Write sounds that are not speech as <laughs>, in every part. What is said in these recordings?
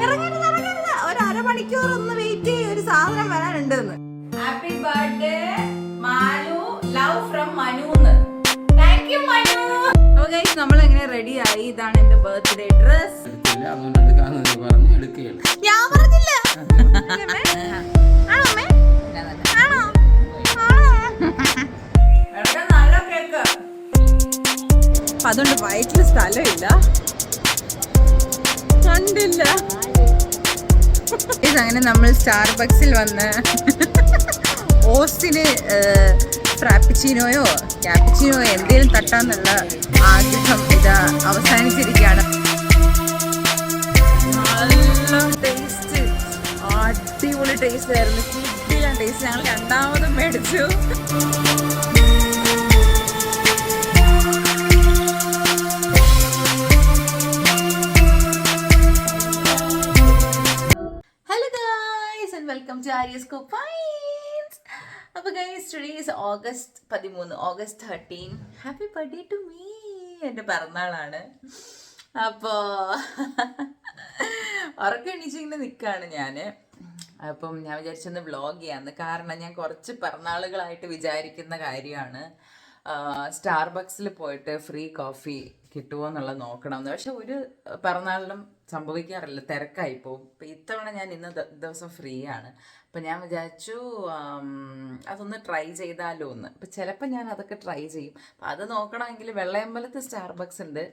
ഇറങ്ങരുത് ഇറങ്ങരുത്. ഒരു അരമണിക്കൂർ ഒന്ന് വെയിറ്റ് ചെയ്യ ഒരു സാധനം വരാനുണ്ട് happy birthday Manu. Love from Manu thank you Manu. നമ്മൾ എങ്ങനെ റെഡി ആയി? ഇതാണ് എന്റെ ബർത്ത്ഡേ ഡ്രസ് ഞാൻ പറഞ്ഞില്ല. ആണോ അമ്മേ? ആണോ? അതുകൊണ്ട് വയറ്റിൽ സ്ഥലമില്ല. കണ്ടില്ല. അങ്ങനെ നമ്മൾ സ്റ്റാർബക്സിൽ വന്ന് ഓസിന് ഫ്രാപ്പിച്ചിനോയോ ക്യാപ്പിച്ചിനോയോ എന്തെങ്കിലും തട്ടാന്നുള്ള ആഗ്രഹം ഇത് അവസാനിച്ചിരിക്കുകയാണ്. നല്ല അടിപൊളി ടേസ്റ്റ് ആയിരുന്നു. കിട്ടിയ ടേസ്റ്റ് ഞങ്ങൾ രണ്ടാമതും മേടിച്ചു. വെൽക്കം ടു ആര്യസ് കുപ്പൈൻസ് അപ്പോൾ ഗൈസ് ടുഡേ ഈസ് ഓഗസ്റ്റ് പതിമൂന്ന് August thirteen happy birthday to me എന്റെ പിറന്നാളാണ്. അപ്പോൾ ഉറക്കം എണീച്ചിങ്ങനെ നിൽക്കുകയാണ് ഞാൻ അപ്പം ഞാൻ വിചാരിച്ചൊന്ന് വ്ളോഗ് ചെയ്യാമെന്ന് കാരണം ഞാൻ കുറച്ച് പിറന്നാളുകളായിട്ട് വിചാരിക്കുന്ന കാര്യമാണ്. സ്റ്റാർബക്സിൽ പോയിട്ട് ഫ്രീ കോഫി കിട്ടുമോ എന്നുള്ളത് നോക്കണമെന്ന് പക്ഷെ ഒരു പിറന്നാളിലും സംഭവിക്കാറില്ല തിരക്കായി. പോകും അപ്പം ഇത്തവണ ഞാൻ ഇന്ന് ദിവസം ഫ്രീ ആണ്. അപ്പം ഞാൻ വിചാരിച്ചു അതൊന്ന് ട്രൈ ചെയ്താലോ എന്ന്. അപ്പം ചിലപ്പോൾ ഞാൻ അതൊക്കെ ട്രൈ ചെയ്യും. അപ്പം അത് നോക്കണമെങ്കിൽ വെള്ളയമ്പലത്ത് സ്റ്റാർബക്സ് ഉണ്ട്.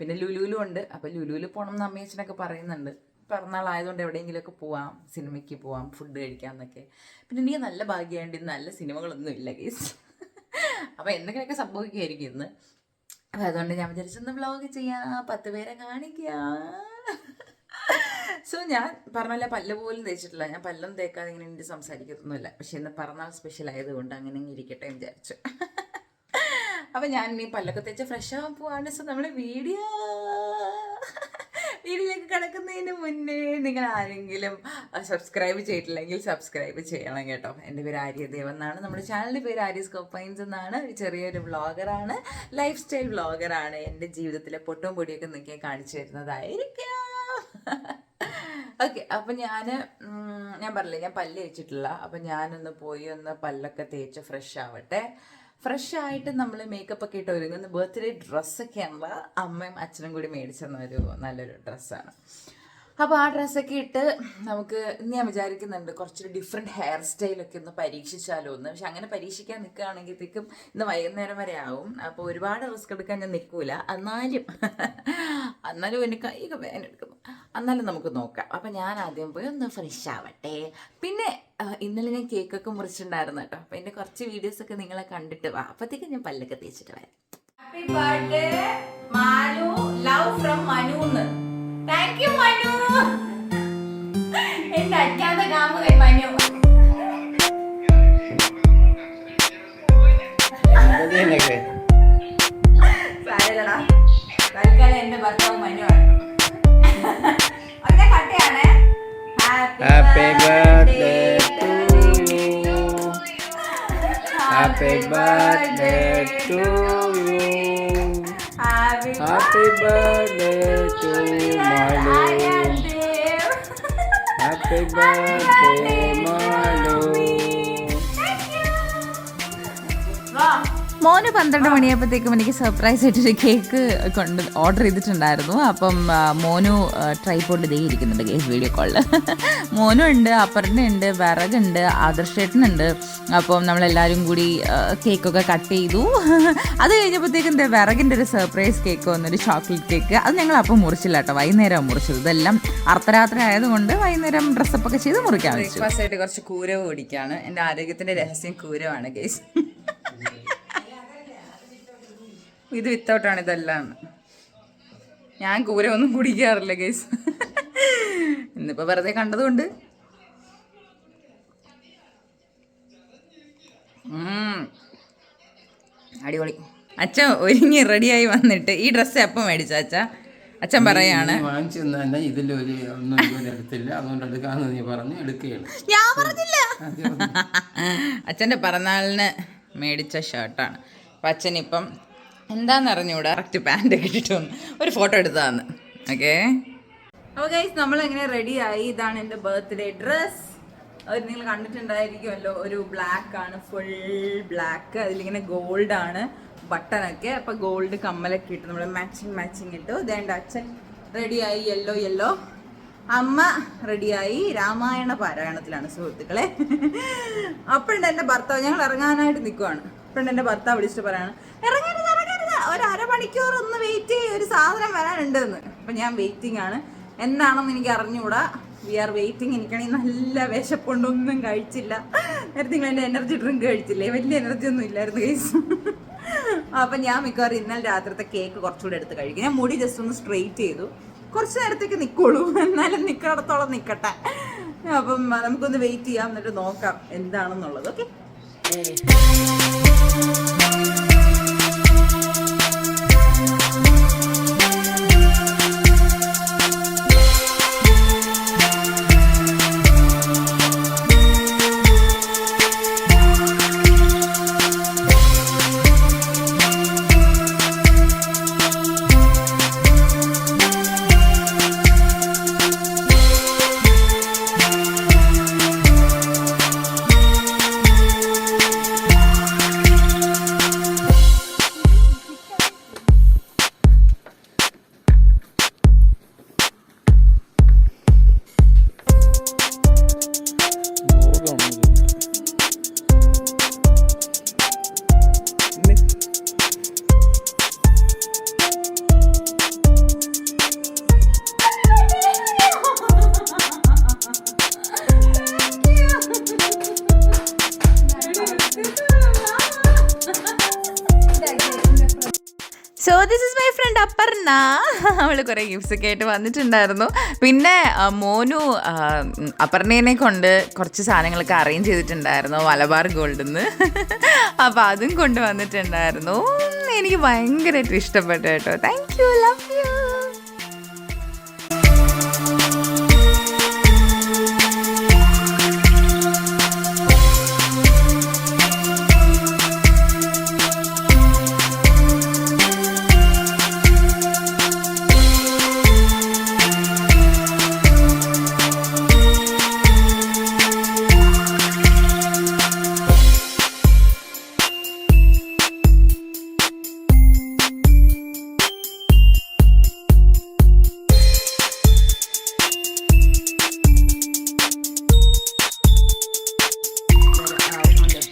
പിന്നെ ലുലുലും ഉണ്ട്. അപ്പം ലുലുവിൽ പോകണം എന്ന് അമ്മയച്ചനൊക്കെ പറയുന്നുണ്ട്. പിറന്നാളായതുകൊണ്ട് എവിടെയെങ്കിലുമൊക്കെ പോവാം സിനിമയ്ക്ക് പോവാം ഫുഡ് കഴിക്കാം എന്നൊക്കെ പിന്നെ എനിക്ക് നല്ല ഭാഗ്യമായിട്ട് ഇന്ന് നല്ല സിനിമകളൊന്നും ഇല്ല കേസ് <laughs> അപ്പോൾ എന്തെങ്കിലുമൊക്കെ സംഭവിക്കുമായിരിക്കും ഇന്ന്. അപ്പം അതുകൊണ്ട് ഞാൻ വിചാരിച്ചൊന്ന് വ്ളോഗ് ചെയ്യാം. പത്ത് പേരെ കാണിക്കാം. <laughs> സോ ഞാൻ പറഞ്ഞ പല്ല് പോലും തേച്ചിട്ടില്ല. ഞാൻ പല്ലും തേക്കാതെ ഇങ്ങനെ എനിക്ക് സംസാരിക്കത്തൊന്നുമില്ല. പക്ഷെ ഇന്ന് പറഞ്ഞാൽ സ്പെഷ്യൽ ആയതുകൊണ്ട് അങ്ങനെ ഇരിക്കട്ടെ വിചാരിച്ചു. <laughs> അപ്പം ഞാൻ ഇനി പല്ലൊക്കെ തേച്ച് ഫ്രഷ് ആവാൻ പോവാണ്. സോ നമ്മുടെ വീഡിയോ വീഡിയോയിലേക്ക് കിടക്കുന്നതിന് മുന്നേ നിങ്ങൾ ആരെങ്കിലും സബ്സ്ക്രൈബ് ചെയ്തിട്ടില്ലെങ്കിൽ സബ്സ്ക്രൈബ് ചെയ്യണം കേട്ടോ. എന്റെ പേര് ആര്യദേവ് എന്നാണ് നമ്മുടെ ചാനലിന്റെ പേര് ആര്യസ് കോപ്പൈൻസ് എന്നാണ്. ഒരു ചെറിയൊരു വ്ളോഗറാണ് ലൈഫ് സ്റ്റൈൽ വ്ളോഗറാണ് എന്റെ ജീവിതത്തിലെ പൊട്ടും പൊടിയൊക്കെ നിങ്ങൾക്ക് കാണിച്ചു തരുന്നതായിരിക്കാം. ഓക്കെ അപ്പം ഞാൻ ഞാൻ പറഞ്ഞില്ലേ ഞാൻ പല്ല് തേച്ചിട്ടില്ല. അപ്പം ഞാനൊന്ന് പോയി ഒന്ന് പല്ലൊക്കെ തേച്ച് ഫ്രഷ് ആവട്ടെ. ഫ്രഷ് ആയിട്ട് നമ്മൾ മേക്കപ്പ് ഒക്കെ ഇട്ട് ഒരുങ്ങുന്ന ബർത്ത്ഡേ ഡ്രസ്സൊക്കെ ആകുമ്പോൾ അമ്മയും അച്ഛനും കൂടി മേടിച്ചെന്ന ഒരു നല്ലൊരു ഡ്രസ്സാണ് അപ്പോൾ ആ ഡ്രസ്സൊക്കെ ഇട്ട് നമുക്ക് ഇന്ന് ഞാൻ വിചാരിക്കുന്നുണ്ട് കുറച്ചൊരു ഡിഫറെന്റ് ഹെയർ സ്റ്റൈലൊക്കെ ഒന്ന് പരീക്ഷിച്ചാലോ എന്ന്. പക്ഷെ അങ്ങനെ പരീക്ഷിക്കാൻ നിൽക്കുകയാണെങ്കിലത്തേക്കും ഇന്ന് വൈകുന്നേരം വരെ ആവും. അപ്പോൾ ഒരുപാട് റിസ്ക് എടുക്കാൻ ഞാൻ നിൽക്കൂല. എന്നാലും എന്നാലും എനിക്ക് കൈ വേനെടുക്കുന്നു എന്നാലും നമുക്ക് നോക്കാം. അപ്പം ഞാൻ ആദ്യം പോയി ഒന്ന് ഫ്രഷ് ആവട്ടെ. പിന്നെ ഇന്നലെ ഞാൻ കേക്കൊക്കെ മുറിച്ചിട്ടുണ്ടായിരുന്നു കേട്ടോ. അപ്പം എന്റെ കുറച്ച് വീഡിയോസ് ഒക്കെ നിങ്ങളെ കണ്ടിട്ട് വാ. അപ്പോഴത്തേക്കും ഞാൻ പല്ലൊക്കെ തേച്ചിട്ട് വരാം. Happy birthday Manu love from Manu thank you Manu എന്റെ അജ്ഞാത കാമുകൻ മനു സാരമില്ലടാ. തൽക്കാലം എന്റെ ഭർത്താവ് മനുവാണ് ഒറ്റ കട്ടയാണേ Happy birthday to you. Happy birthday to. Happy Happy birthday to Malu. Happy birthday, മോന് പന്ത്രണ്ട് മണിയായപ്പോഴത്തേക്കും എനിക്ക് സർപ്രൈസ് ആയിട്ടൊരു കേക്ക് കൊണ്ട് ഓർഡർ ചെയ്തിട്ടുണ്ടായിരുന്നു. അപ്പം മോനു ട്രൈപോഡിൽ ഇതേ ഇരിക്കുന്നുണ്ട് കേസ് വീഡിയോ കോളിൽ മോനു ഉണ്ട് അപ്പറിന്റെ ഉണ്ട് വിറകുണ്ട് ആദർശേട്ടനുണ്ട് അപ്പം നമ്മളെല്ലാവരും കൂടി കേക്കൊക്കെ കട്ട് ചെയ്തു. അത് കഴിഞ്ഞപ്പോഴത്തേക്കും എന്താ വിറകിന്റെ ഒരു സർപ്രൈസ് കേക്ക് വന്നൊരു ചോക്ലേറ്റ് കേക്ക് അത് ഞങ്ങൾ അപ്പം മുറിച്ചില്ല കേട്ടോ. വൈകുന്നേരം മുറിച്ചത്. ഇതെല്ലാം അർദ്ധരാത്രി ആയതുകൊണ്ട് വൈകുന്നേരം ഡ്രസ്സപ്പൊക്കെ ചെയ്ത് മുറിക്കാൻ വെച്ചു. ആയിട്ട് കുറച്ച് കൂരവ് ഓടിക്കുകയാണ് എന്റെ ആരോഗ്യത്തിന്റെ രഹസ്യം കൂരവാണ് കേസ് ഇത് വിത്തൗട്ടാണ് ഇതെല്ലാം. ഞാൻ കൂര ഒന്നും കുടിക്കാറില്ല ഗൈസ് ഇന്നിപ്പോ വെറുതെ കണ്ടതുകൊണ്ട്. അടിപൊളി. അച്ഛൻ ഒരുങ്ങി റെഡിയായി വന്നിട്ട് ഈ ഡ്രസ്സ് എപ്പം മേടിച്ച അച്ഛ? അച്ഛൻ പറയാണ്. ഇതിലൊരു ഒന്നും ഇതുവരെ എടുത്തില്ല. അതുകൊണ്ട് എടുക്കാന്ന് നീ പറഞ്ഞു എടുക്കുകയാണ്. ഞാൻ പറഞ്ഞില്ല. അച്ഛന്റെ പിറന്നാളിന് മേടിച്ച ഷർട്ടാണ് അപ്പം അച്ഛനിപ്പം എന്താണെന്ന് അറിഞ്ഞൂടെ കറക്റ്റ് പാന്റ് ഇട്ടിട്ട് ഒരു ഫോട്ടോ എടുത്തതാന്ന്. ഓക്കേ അപ്പോൾ ഗൈസ് നമ്മൾ എങ്ങനെ റെഡിയായി ഇതാണ് എന്റെ ബർത്ത്ഡേ ഡ്രസ് അത് നിങ്ങൾ കണ്ടിട്ടുണ്ടായിരിക്കുമല്ലോ. ഒരു ബ്ലാക്ക് ആണ്. ഫുൾ ബ്ലാക്ക് അതിലിങ്ങനെ ഗോൾഡ് ആണ്. ബട്ടണൊക്കെ അപ്പോൾ ഗോൾഡ് കമ്മലൊക്കെ ഇട്ട് നമ്മൾ മാച്ചിങ് മാച്ചിങ് ഇട്ടു. ഇതേണ്ട അച്ഛൻ റെഡിയായി യെല്ലോ യെല്ലോ അമ്മ റെഡിയായി രാമായണ പാരായണത്തിലാണ് സുഹൃത്തുക്കളെ. അപ്പോഴുണ്ട് എന്റെ ഭർത്താവ്. ഞങ്ങൾ ഇറങ്ങാനായിട്ട് നിൽക്കുവാണ് അപ്പോഴുണ്ട് എന്റെ ഭർത്താവ് വിളിച്ചിട്ട് പറയാണ് ഇറങ്ങരുത് ഒരു അരമണിക്കൂർ ഒന്ന് വെയിറ്റ് ചെയ്യുക ഒരു സാധനം വരാനുണ്ട് എന്ന് അപ്പം ഞാൻ വെയിറ്റിംഗ് ആണ്. എന്താണെന്ന് എനിക്ക് അറിഞ്ഞുകൂടാ വി ആർ വെയിറ്റിംഗ് എനിക്കാണെങ്കിൽ നല്ല വിശപ്പുണ്ടൊന്നും കഴിച്ചില്ല. നേരത്തെ നിങ്ങൾ എന്റെ എനർജി ഡ്രിങ്ക് കഴിച്ചില്ലേ? വലിയ എനർജി ഒന്നും ഇല്ലായിരുന്നു കേസ് അപ്പം ഞാൻ മിക്കവാറും ഇന്നലെ രാത്രിത്തെ കേക്ക് കുറച്ചുകൂടെ എടുത്ത് കഴിക്കും. ഞാൻ മുടി ജസ്റ്റ് ഒന്ന് സ്ട്രെയിറ്റ് ചെയ്തു. കുറച്ച് നേരത്തേക്ക് നിൽക്കുള്ളൂ എന്നാലും നിൽക്കണത്തോളം നിൽക്കട്ടെ അപ്പം നമുക്കൊന്ന് വെയിറ്റ് ചെയ്യാം. എന്നിട്ട് നോക്കാം എന്താണെന്നുള്ളത്. Okay this is my friend Aparna അവൾ കുറേ ഗിഫ്റ്റ്സ് ഒക്കെ ആയിട്ട് വന്നിട്ടുണ്ടായിരുന്നു. പിന്നെ മോനു അപർണേനെ കൊണ്ട് കുറച്ച് സാധനങ്ങളൊക്കെ അറേഞ്ച് ചെയ്തിട്ടുണ്ടായിരുന്നു മലബാർ ഗോൾഡിൽ നിന്ന് <laughs> അപ്പോൾ അതും കൊണ്ടുവന്നിട്ടുണ്ടായിരുന്നു എനിക്ക് ഭയങ്കരമായിട്ട് ഇഷ്ടപ്പെട്ടു കേട്ടോ. Thank you love you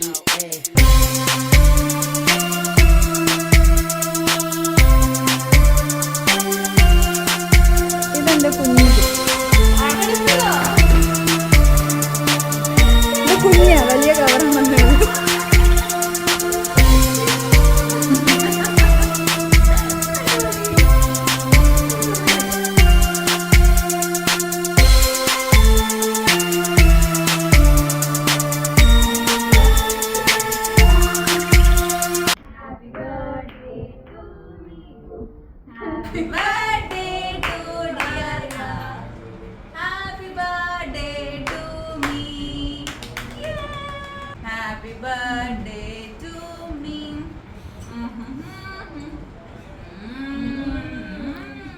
Hey.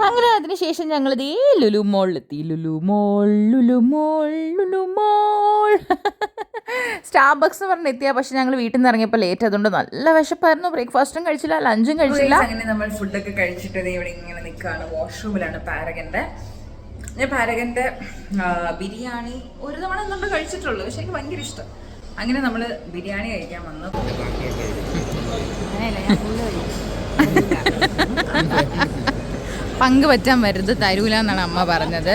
അങ്ങനെ അതിനുശേഷം ഞങ്ങൾ ദേ Lulu മോളിലെത്തി. Lulu mall Lulu mall Lulu mall. Starbucks എന്ന് പറഞ്ഞ് എത്തിയ പക്ഷെ ഞങ്ങൾ വീട്ടിൽ നിന്ന് ഇറങ്ങിയപ്പോൾ ലേറ്റ് അതുകൊണ്ട് നല്ല വിശപ്പായിരുന്നു. ബ്രേക്ക്ഫാസ്റ്റും കഴിച്ചില്ല ലഞ്ചും കഴിച്ചില്ല. അങ്ങനെ നമ്മൾ ഫുഡൊക്കെ കഴിച്ചിട്ട് ദേ ഇവിടെ ഇങ്ങനെ നിൽക്കുകയാണ് വാഷ്റൂമിലാണ് പാരകന്റെ ഞാൻ പാരകന്റെ ബിരിയാണി ഒരു തവണ നമ്മൾ കഴിച്ചിട്ടുള്ളൂ. പക്ഷെ എനിക്ക് ഭയങ്കര ഇഷ്ടം. അങ്ങനെ നമ്മൾ ബിരിയാണി കഴിക്കാൻ വന്നു. <laughs> പങ്കുപറ്റാൻ വരുത് തരൂല എന്നാണ് അമ്മ പറഞ്ഞത്.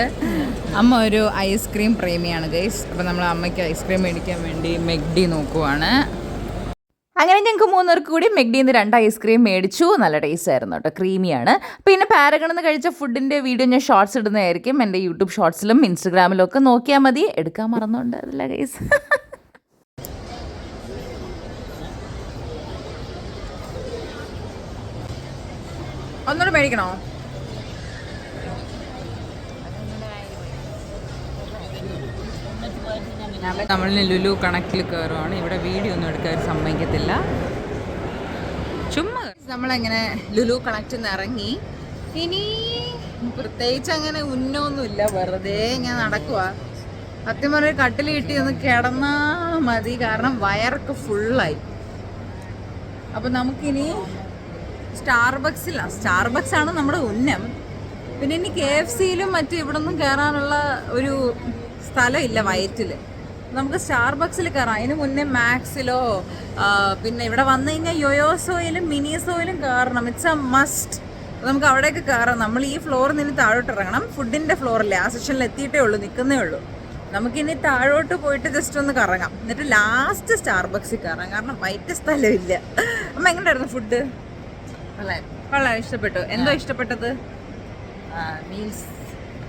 അമ്മ ഒരു ഐസ്ക്രീം പ്രേമിയാണ് ഗൈസ് അപ്പോൾ നമ്മൾ അമ്മയ്ക്ക് ഐസ്ക്രീം മേടിക്കാൻ വേണ്ടി മെഗ്ഡി നോക്കുവാണ്. അങ്ങനെ ഞങ്ങൾക്ക് മൂന്നുപേർക്ക് കൂടി മെഗ്ഡിയിൽ നിന്ന് രണ്ട് ഐസ്ക്രീം മേടിച്ചു. നല്ല ടേസ്റ്റ് ആയിരുന്നു കേട്ടോ. ക്രീമിയാണ് പിന്നെ പാരഗണിൽ നിന്ന് കഴിച്ച ഫുഡിന്റെ വീഡിയോ ഞാൻ ഷോർട്സ് ഇടുന്നതായിരിക്കും. എന്റെ യൂട്യൂബ് ഷോർട്സിലും ഇൻസ്റ്റഗ്രാമിലും ഒക്കെ നോക്കിയാൽ മതി. എടുക്കാൻ മറന്നുണ്ട് അതല്ല ഗൈസ് <laughs> ഒന്നുകൂടെ മേടിക്കണോ? നമ്മൾ ലുലു കണക്റ്റിൽ കയറുവാണ്. ഇവിടെ വീഡിയോ ഒന്നും എടുക്കാൻ സമ്മതിക്കത്തില്ല. ചുമ്മാ. നമ്മളങ്ങനെ ലുലു കണക്റ്റിൽ നിന്ന് ഇറങ്ങി. ഇനി പ്രത്യേകിച്ച് അങ്ങനെ ഉന്നൊന്നുമില്ല. വെറുതെ ഞാൻ നടക്കുക സത്യം പറഞ്ഞ കട്ടിൽ കിട്ടി ഒന്ന് കിടന്നാ മതി. കാരണം വയറൊക്കെ ഫുള്ളായി. അപ്പൊ നമുക്കിനി സ്റ്റാർബക്സില്ല സ്റ്റാർബക്സ് ആണ് നമ്മുടെ ഉന്നം. പിന്നെ ഇനി കെ എഫ് സിയിലും മറ്റും ഇവിടെ ഒന്നും കയറാനുള്ള ഒരു സ്ഥലമില്ല വയറ്റിൽ. നമുക്ക് സ്റ്റാർബക്സിൽ കയറാം അതിന് മുന്നേ മാക്സിലോ പിന്നെ ഇവിടെ വന്നു കഴിഞ്ഞാൽ യോയോസോയിലും മിനിസോയിലും കയറണം ഇറ്റ്സ് എ മസ്റ്റ് നമുക്ക് അവിടേക്ക് കയറാം നമ്മൾ ഈ ഫ്ലോറിൽ നിന്ന് താഴോട്ട് ഇറങ്ങണം ഫുഡിന്റെ ഫ്ലോറല്ലേ ആ സെക്ഷനിൽ എത്തിയിട്ടേ ഉള്ളൂ നിൽക്കുന്നേ ഉള്ളൂ. നമുക്കിനി താഴോട്ട് പോയിട്ട് ജസ്റ്റ് ഒന്ന് കറങ്ങാം. എന്നിട്ട് ലാസ്റ്റ് സ്റ്റാർബക്സിൽ കയറാം കാരണം വൈറ്റ് സ്ഥലമില്ല. അമ്മ എങ്ങനെയായിരുന്നു ഫുഡ് കൊള്ളാം. ഇഷ്ടപ്പെട്ടു. എന്തോ ഇഷ്ടപ്പെട്ടത്? മീൽസ്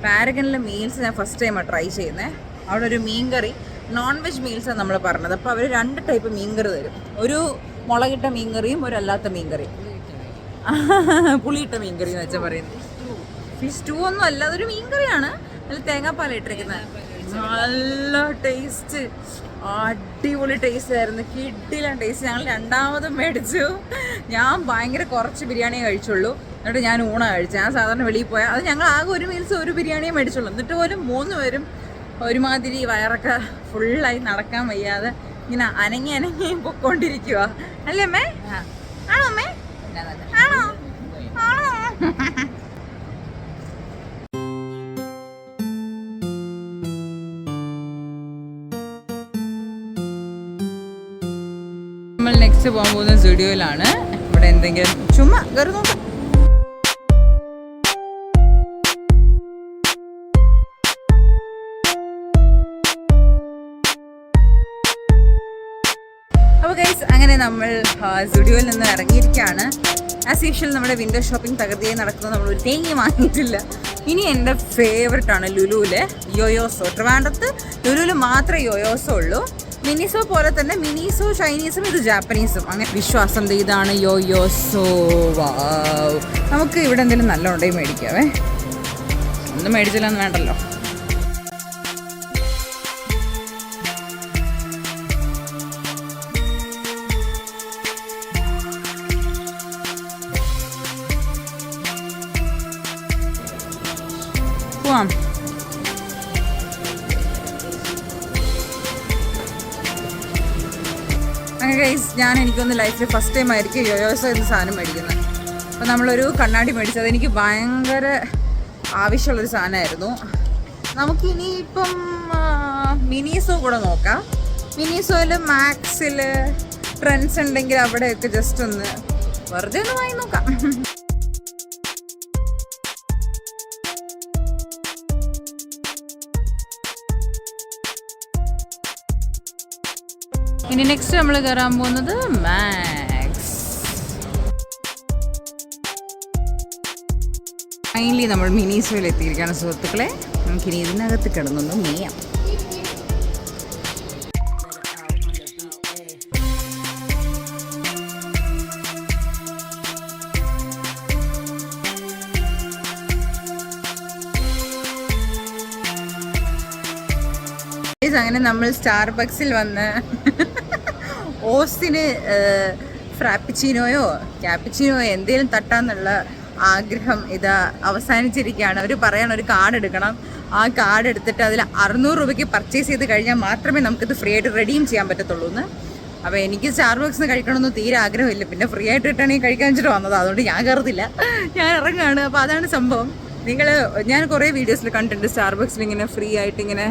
പാരഗണിലെ മീൽസ് ഞാൻ ഫസ്റ്റ് ടൈമാണ് ട്രൈ ചെയ്യുന്നത് അവിടെ ഒരു മീൻ കറി നോൺ വെജ് മീൽസാണ് നമ്മൾ പറഞ്ഞത്. അപ്പോൾ അവർ രണ്ട് ടൈപ്പ് മീൻകറി തരും. ഒരു മുളകിട്ട മീൻകറിയും ഒരു അല്ലാത്ത മീൻകറിയും. പുളിയിട്ട മീൻകറി. എന്ന് വെച്ചാൽ പറയുന്നത്. ഫിഷ് സ്റ്റൂ ഒന്നും അല്ല അതൊരു മീൻകറിയാണ്. അതിൽ തേങ്ങാപ്പാൽ ഇട്ടിരിക്കുന്നത്. നല്ല ടേസ്റ്റ് അടിപൊളി ടേസ്റ്റ് ആയിരുന്നു. കിഡിലാണ് ടേസ്റ്റ് ഞങ്ങൾ രണ്ടാമതും മേടിച്ചു. ഞാൻ ഭയങ്കര കുറച്ച് ബിരിയാണി കഴിച്ചുള്ളൂ. എന്നിട്ട് ഞാൻ ഊണ കഴിച്ചു ഞാൻ സാധാരണ വെളിയിൽ പോയാൽ അത് ഞങ്ങൾ ആകെ ഒരു മീൽസ് ഒരു ബിരിയാണിയെ മേടിച്ചുള്ളൂ. എന്നിട്ട് പോലും മൂന്ന് പേരും ഒരുമാതിരി വയറൊക്കെ ഫുള്ളായി നടക്കാൻ വയ്യാതെ ഇങ്ങനെ അനങ്ങി അനങ്ങി പൊക്കോണ്ടിരിക്കുക അല്ലേ അമ്മേ? ആണോ അമ്മേ? ആണോ? ആണോ? നമ്മൾ നെക്സ്റ്റ് പോകാൻ പോകുന്ന സ്റ്റുഡിയോയിലാണ്. ഇവിടെ എന്തെങ്കിലും ചുമ്മാ കയറി നോക്കാം. അപ്പോൾ ഗൈസ് അങ്ങനെ നമ്മൾ സ്റ്റുഡിയോയിൽ നിന്ന് ഇറങ്ങിയിരിക്കുകയാണ്. ആസ് യൂഷ്വൽ നമ്മുടെ വിൻഡോ ഷോപ്പിംഗ് തകൃതിയായി നടക്കുന്നത് നമ്മൾ ഒരു തേങ്ങ വാങ്ങിയിട്ടില്ല. ഇനി എന്റെ ഫേവററ്റ് ആണ് ലുലുവിലെ യോയോസോ ട്രിവാൻഡ്രത്ത് ലുലുവിൽ മാത്രമേ യോയോസോ ഉള്ളൂ. മിനിസോ പോലെ തന്നെ മിനിസോ ചൈനീസും ഇത് ജാപ്പനീസും. അങ്ങനെ വിശ്വാസം ഇതാണ് യോയോസോ വാവ് നമുക്ക് ഇവിടെ എന്തെങ്കിലും നല്ല ഉണ്ടെങ്കിൽ മേടിക്കാവേ. ഒന്നും മേടിച്ചില്ലെന്ന് വേണ്ടല്ലോ. ഗൈസ് ഞാൻ എനിക്കൊന്ന് ലൈഫിൽ ഫസ്റ്റ് ടൈം ആയിരിക്കും യോയോസോ എന്ന സാധനം മേടിക്കുന്നത്. അപ്പോൾ നമ്മളൊരു കണ്ണാടി മേടിച്ചത് എനിക്ക് ഭയങ്കര ആവശ്യമുള്ളൊരു സാധനമായിരുന്നു. നമുക്കിനി ഇപ്പം മിനീസോ കൂടെ നോക്കാം. മിനീസോയിൽ മാക്സിൽ ട്രെൻഡ്സ് ഉണ്ടെങ്കിൽ അവിടെയൊക്കെ ജസ്റ്റ് ഒന്ന് വെറുതെ ഒന്ന് വാങ്ങി നോക്കാം. ഇനി നെക്സ്റ്റ് നമ്മൾ കയറാൻ പോകുന്നത് മാക്സ് ഫൈനലി നമ്മൾ മിനീസോയിൽ എത്തിയിരിക്കുകയാണ് സുഹൃത്തുക്കളെ. നമുക്കിനി ഇതിനകത്ത് കിടന്നൊന്ന് Guys, അങ്ങനെ നമ്മൾ സ്റ്റാർബക്സിൽ വന്ന് ഓസിന് ഫ്രാപ്പിച്ചിനോയോ ക്യാപ്പിച്ചിനോയോ എന്തെങ്കിലും തട്ടാന്നുള്ള ആഗ്രഹം ഇത് അവസാനിച്ചിരിക്കുകയാണ്. അവർ പറയണം ഒരു കാർഡ് എടുക്കണം. ആ കാർഡ് എടുത്തിട്ട് അതിൽ അറുന്നൂറ് രൂപയ്ക്ക് പർച്ചേസ് ചെയ്ത് കഴിഞ്ഞാൽ മാത്രമേ നമുക്കിത് ഫ്രീ ആയിട്ട് റെഡീം ചെയ്യാൻ പറ്റത്തുള്ളൂ എന്ന്. അപ്പോൾ എനിക്ക് സ്റ്റാർബക്സിന് കഴിക്കണമെന്ന് തീരെ ആഗ്രഹമില്ല. പിന്നെ ഫ്രീ ആയിട്ട് കിട്ടണമെങ്കിൽ കഴിക്കാൻ വെച്ചിട്ട് വന്നത്. അതുകൊണ്ട് ഞാൻ കയറത്തില്ല. ഞാൻ ഇറങ്ങുകയാണ്. അപ്പോൾ അതാണ് സംഭവം. നിങ്ങൾ ഞാൻ കുറേ വീഡിയോസിൽ കണ്ടിട്ടുണ്ട് സ്റ്റാർബക്സിൽ ഇങ്ങനെ ഫ്രീ ആയിട്ട് ഇങ്ങനെ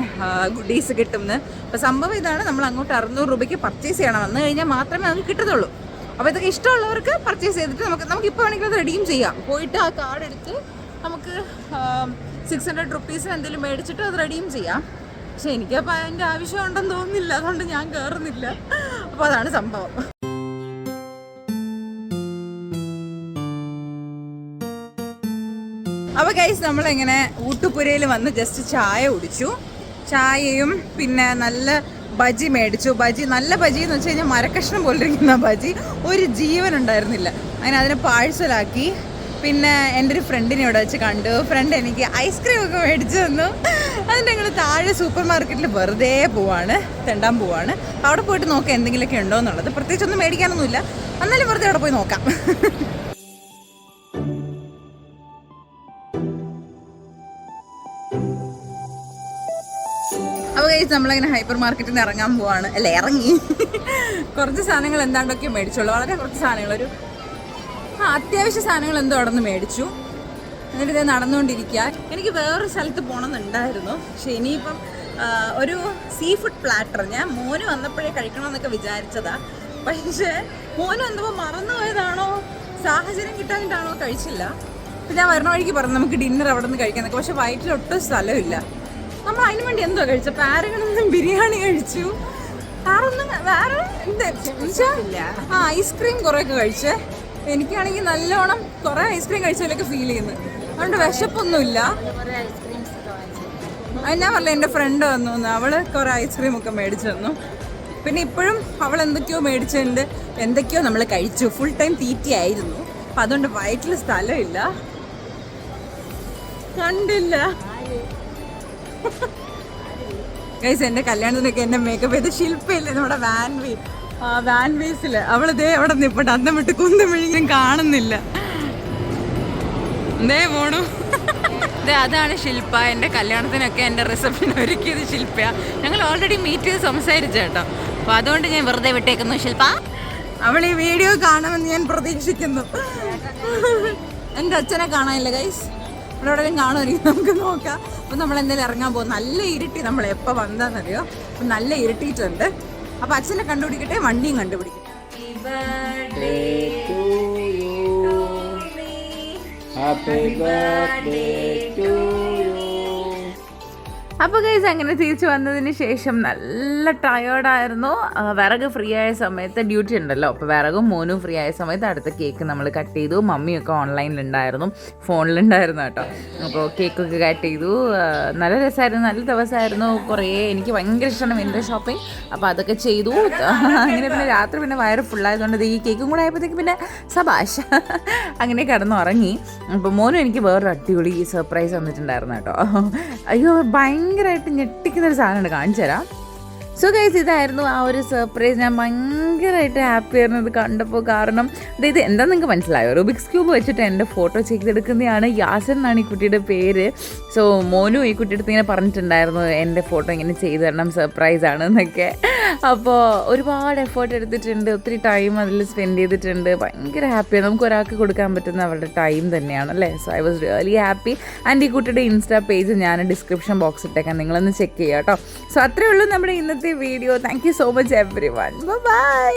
ഗുഡീസ് കിട്ടുമെന്ന് അപ്പോൾ സംഭവം ഇതാണ് നമ്മൾ അങ്ങോട്ട് അറുന്നൂറ് രൂപയ്ക്ക് പർച്ചേസ് ചെയ്യണം. വന്നു കഴിഞ്ഞാൽ മാത്രമേ നമുക്ക് കിട്ടത്തുള്ളൂ. അപ്പോൾ ഇതൊക്കെ ഇഷ്ടമുള്ളവർക്ക് പർച്ചേസ് ചെയ്തിട്ട് നമുക്ക് നമുക്ക് ഇപ്പോൾ വേണമെങ്കിൽ അത് റെഡിയും ചെയ്യാം. പോയിട്ട് ആ കാർഡ് എടുത്ത് നമുക്ക് സിക്സ് ഹൺഡ്രഡ് റുപ്പീസിന് എന്തെങ്കിലും മേടിച്ചിട്ട് അത് റെഡിയും ചെയ്യാം. പക്ഷെ എനിക്കപ്പോൾ അതിന്റെ ആവശ്യം ഉണ്ടെന്ന് തോന്നുന്നില്ല. അതുകൊണ്ട് ഞാൻ കയറുന്നില്ല അപ്പോൾ അതാണ് സംഭവം. അപ്പോൾ ഗൈസ് നമ്മളിങ്ങനെ ഊട്ടുപുരയിൽ വന്ന് ജസ്റ്റ് ചായ കുടിച്ചു. ചായയും പിന്നെ നല്ല ബജി മേടിച്ചു. ബജി നല്ല ബജി എന്ന് വെച്ച് കഴിഞ്ഞാൽ മരക്കഷ്ണം പോലെ ഇരിക്കുന്ന ബജി. ഒരു ജീവൻ ഉണ്ടായിരുന്നില്ല. അങ്ങനെ അതിനെ പാഴ്സലാക്കി പിന്നെ എന്റെ ഒരു ഫ്രണ്ടിനെ ഇവിടെ വെച്ച് കണ്ടു. ഫ്രണ്ട് എനിക്ക് ഐസ്ക്രീം ഒക്കെ മേടിച്ചു തന്നു. അതിന്റെ ഞങ്ങൾ താഴെ സൂപ്പർ മാർക്കറ്റിൽ വെറുതെ പോവാണ്. തെണ്ടാൻ പോവാണ്. അവിടെ പോയിട്ട് നോക്കാം എന്തെങ്കിലുമൊക്കെ ഉണ്ടോ എന്നുള്ളത്. പ്രത്യേകിച്ചൊന്നും മേടിക്കാനൊന്നുമില്ല. എന്നാലും വെറുതെ അവിടെ പോയി നോക്കാം. <laughs> കഴിച്ച് നമ്മളിങ്ങനെ ഹൈപ്പർ മാർക്കറ്റിൽ നിന്ന് ഇറങ്ങാൻ പോവാണ്. അല്ല ഇറങ്ങി. കുറച്ച് സാധനങ്ങൾ എന്താണ്ടൊക്കെ മേടിച്ചുള്ളൂ. വളരെ കുറച്ച് സാധനങ്ങൾ ഒരു ആ അത്യാവശ്യ സാധനങ്ങൾ എന്തോ അവിടെ നിന്ന് മേടിച്ചു. എന്നിട്ട് ഇത് നടന്നുകൊണ്ടിരിക്കുക. എനിക്ക് വേറൊരു സ്ഥലത്ത് പോകണമെന്നുണ്ടായിരുന്നു പക്ഷെ ഇനിയിപ്പം ഒരു സീ ഫുഡ് പ്ലാറ്റർ ഞാൻ മോന് വന്നപ്പോഴേ കഴിക്കണമെന്നൊക്കെ വിചാരിച്ചതാ. പക്ഷേ മോന് വന്നപ്പോൾ മറന്നുപോയതാണോ സാഹചര്യം കിട്ടാനിട്ടാണോ കഴിച്ചില്ല? അപ്പം ഞാൻ വരണ വഴിക്ക് പറഞ്ഞു നമുക്ക് ഡിന്നർ അവിടെ നിന്ന് കഴിക്കാന്നൊക്കെ. പക്ഷെ വയറ്റിൽ ഒട്ടും സ്ഥലമില്ല. നമ്മൾ അതിന് വേണ്ടി എന്തോ കഴിച്ച? പാരഗണിൽ ബിരിയാണി കഴിച്ചു. വേറൊന്നും വേറെ എന്താ? ആ ഐസ്ക്രീം കുറേയൊക്കെ കഴിച്ച്. എനിക്കാണെങ്കിൽ നല്ലോണം കുറേ ഐസ്ക്രീം കഴിച്ചതിലൊക്കെ ഫീൽ ചെയ്യുന്നു. അതുകൊണ്ട് വിശപ്പൊന്നുമില്ല. ഞാൻ പറഞ്ഞ എന്റെ ഫ്രണ്ട് വന്നു. അവൾ കുറേ ഐസ്ക്രീം ഒക്കെ മേടിച്ചു തന്നു. പിന്നെ ഇപ്പോഴും അവൾ എന്തൊക്കെയോ മേടിച്ചിട്ടുണ്ട് എന്തൊക്കെയോ നമ്മൾ കഴിച്ചു. ഫുൾ ടൈം തീറ്റയായിരുന്നു അപ്പം അതുകൊണ്ട് വയറ്റിൽ സ്ഥലമില്ല. കണ്ടില്ല. ഗൈസ് എന്റെ കല്യാണത്തിനൊക്കെ എന്നെ മേക്കപ്പ് ചെയ്ത് ശില്പയില്ലേ? നമ്മുടെ വാൻ വീ ആ വാൻ വേസിൽ അവളിതേ അവിടെ നിപ്പട്ട് അന്തം വിട്ട് കുന്തം വിഴിഞ്ഞും കാണുന്നില്ല. എന്തേ പോണു അതെ അതാണ് ശില്പ. എന്റെ കല്യാണത്തിനൊക്കെ എന്റെ റിസപ്ഷൻ ഒരുക്കിയത് ശില്പ ഞങ്ങൾ ഓൾറെഡി മീറ്റ് ചെയ്ത് സംസാരിച്ചു കേട്ടോ. അപ്പോൾ അതുകൊണ്ട് ഞാൻ വെറുതെ വിട്ടേക്കുന്നു ശില്പ. അവൾ ഈ വീഡിയോ കാണുമെന്ന് ഞാൻ പ്രതീക്ഷിക്കുന്നു. എന്റെ അച്ഛനെ കാണാനില്ല ഗൈസ് ഇവിടെ എവിടെയും കാണുമായിരിക്കും. നമുക്ക് നോക്കാം. അപ്പം നമ്മൾ എന്തായാലും ഇറങ്ങാൻ പോകും. നല്ല ഇരുട്ടി നമ്മൾ എപ്പോൾ വന്നതെന്നറിയോ? അപ്പം നല്ല ഇരുട്ടിയിട്ടുണ്ട്. അപ്പം അച്ഛനെ കണ്ടുപിടിക്കട്ടെ? വണ്ടിയും കണ്ടുപിടിക്കട്ടെ. ബർത്ത്ഡേ ടു യു അപ്പോൾ ഗൈസ് അങ്ങനെ തിരിച്ചു വന്നതിന് ശേഷം നല്ല ടയേർഡായിരുന്നു വിറക് ഫ്രീ ആയ സമയത്ത് ഡ്യൂട്ടി ഉണ്ടല്ലോ. അപ്പോൾ വിറകും മോനും ഫ്രീ ആയ സമയത്ത് അടുത്ത കേക്ക് നമ്മൾ കട്ട് ചെയ്തു. മമ്മിയൊക്കെ ഓൺലൈനിലുണ്ടായിരുന്നു ഫോണിലുണ്ടായിരുന്നു കേട്ടോ. അപ്പോൾ കേക്കൊക്കെ കട്ട് ചെയ്തു. നല്ല രസമായിരുന്നു. നല്ല ദിവസമായിരുന്നു. കുറേ എനിക്ക് ഭയങ്കര ഇഷ്ടമാണ് വിന്റർ ഷോപ്പിംഗ് അപ്പോൾ അതൊക്കെ ചെയ്തു. അങ്ങനെ പിന്നെ രാത്രി പിന്നെ വയറ് ഫുള്ളായതുകൊണ്ട് ഈ കേക്കും കൂടെ ആയപ്പോഴത്തേക്ക് പിന്നെ സബാഷ് അങ്ങനെ കിടന്നുറങ്ങി. അപ്പോൾ മോനും എനിക്ക് വേറൊരു അടിപൊളി സർപ്രൈസ് തന്നിട്ടുണ്ടായിരുന്നു കേട്ടോ. അയ്യോ ഭയങ്കരമായിട്ട് ഞെട്ടിക്കുന്ന ഒരു സാധനമാണ് കാണിച്ചു തരാം സോ ഗൈസ് ഇതായിരുന്നു ആ ഒരു സർപ്രൈസ് ഞാൻ ഭയങ്കരമായിട്ട് ഹാപ്പി ആയിരുന്നു ഇത് കണ്ടപ്പോൾ കാരണം ഇത് എന്താ നിങ്ങൾക്ക് മനസ്സിലായോ? റുബിക്സ് ക്യൂബ് വെച്ചിട്ട് എന്റെ ഫോട്ടോ ചെയ്തെടുക്കുന്നതാണ് യാസൻ എന്നാണ് ഈ കുട്ടിയുടെ പേര്. സോ മോനു ഈ കുട്ടിയുടെ ഇങ്ങനെ പറഞ്ഞിട്ടുണ്ടായിരുന്നു എന്റെ ഫോട്ടോ ഇങ്ങനെ ചെയ്തു തരണം സർപ്രൈസ് ആണ് എന്നൊക്കെ. അപ്പോൾ ഒരുപാട് എഫേർട്ട് എടുത്തിട്ടുണ്ട് ഒത്തിരി ടൈം അതിൽ സ്പെൻഡ് ചെയ്തിട്ടുണ്ട്. ഭയങ്കര ഹാപ്പിയാണ് നമുക്ക് ഒരാൾക്ക് കൊടുക്കാൻ പറ്റുന്ന അവരുടെ ടൈം തന്നെയാണ് അല്ലേ? So I was really happy and ഈ കുട്ടിയുടെ ഇൻസ്റ്റാ പേജ് ഞാൻ ഡിസ്ക്രിപ്ഷൻ ബോക്സ് ഇട്ടേക്കാം. നിങ്ങളൊന്ന് ചെക്ക് ചെയ്യാം കേട്ടോ സോ അത്രേ ഉള്ളൂ നമ്മുടെ ഇന്നത്തെ video thank so much everyone bye